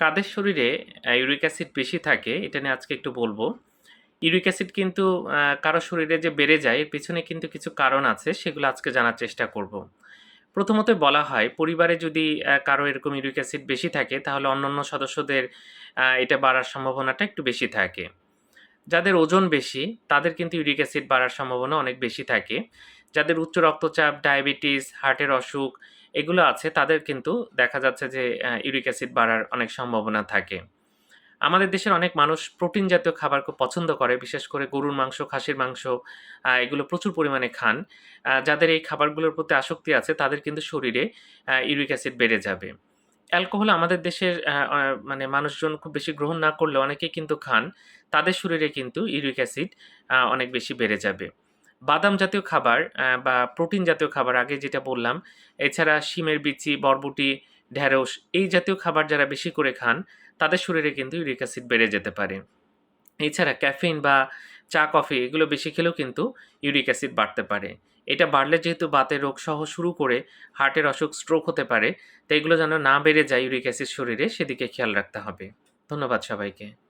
কাদের শরীরে uric acid বেশি থাকে, এটা নিয়ে আজকে একটু বলব। ইউরিক অ্যাসিড কিন্তু কারও শরীরে যে বেড়ে যায়, এর পিছনে কিন্তু কিছু কারণ আছে, সেগুলো আজকে জানার চেষ্টা করব। প্রথমত বলা হয়, পরিবারে যদি কারও এরকম ইউরিক অ্যাসিড বেশি থাকে, তাহলে অন্যান্য সদস্যদের এটা বাড়ার সম্ভাবনাটা একটু বেশি থাকে। যাদের ওজন বেশি, তাদের কিন্তু ইউরিক অ্যাসিড বাড়ার সম্ভাবনা অনেক বেশি থাকে। যাদের উচ্চ রক্তচাপ, ডায়াবেটিস, হার্টের অসুখ এগুলো আছে, তাদের কিন্তু দেখা যাচ্ছে যে ইউরিক অ্যাসিড বাড়ার অনেক সম্ভাবনা থাকে। আমাদের দেশের অনেক মানুষ প্রোটিন জাতীয় খাবার খুব পছন্দ করে, বিশেষ করে গরুর মাংস, খাসির মাংস এগুলো প্রচুর পরিমাণে খান। যাদের এই খাবারগুলোর প্রতি আসক্তি আছে, তাদের কিন্তু শরীরে ইউরিক অ্যাসিড বেড়ে যাবে। অ্যালকোহল আমাদের দেশের মানে মানুষজন খুব বেশি গ্রহণ না করলে অনেকেই কিন্তু খান। তাদের শরীরে কিন্তু ইউরিক অ্যাসিড অনেক বেশি বেড়ে যাবে। বাদাম জাতীয় খাবার বা প্রোটিন জাতীয় খাবার, আগে যেটা বললাম, এছাড়া শিমের বিচি, বরবটি, ঢ্যাঁড়স, এই জাতীয় খাবার যারা বেশি করে খান, তাদের শরীরে কিন্তু ইউরিক অ্যাসিড বেড়ে যেতে পারে। এছাড়া ক্যাফিন বা চা, কফি এগুলো বেশি খেলেও কিন্তু ইউরিক অ্যাসিড বাড়তে পারে। এটা বাড়লে যেহেতু বাতের রোগ সহ শুরু করে হার্টের অসুখ, স্ট্রোক হতে পারে তাইগুলো এগুলো যেন না বেড়ে যায় ইউরিক অ্যাসিড শরীরে, সেদিকে খেয়াল রাখতে হবে। ধন্যবাদ সবাইকে।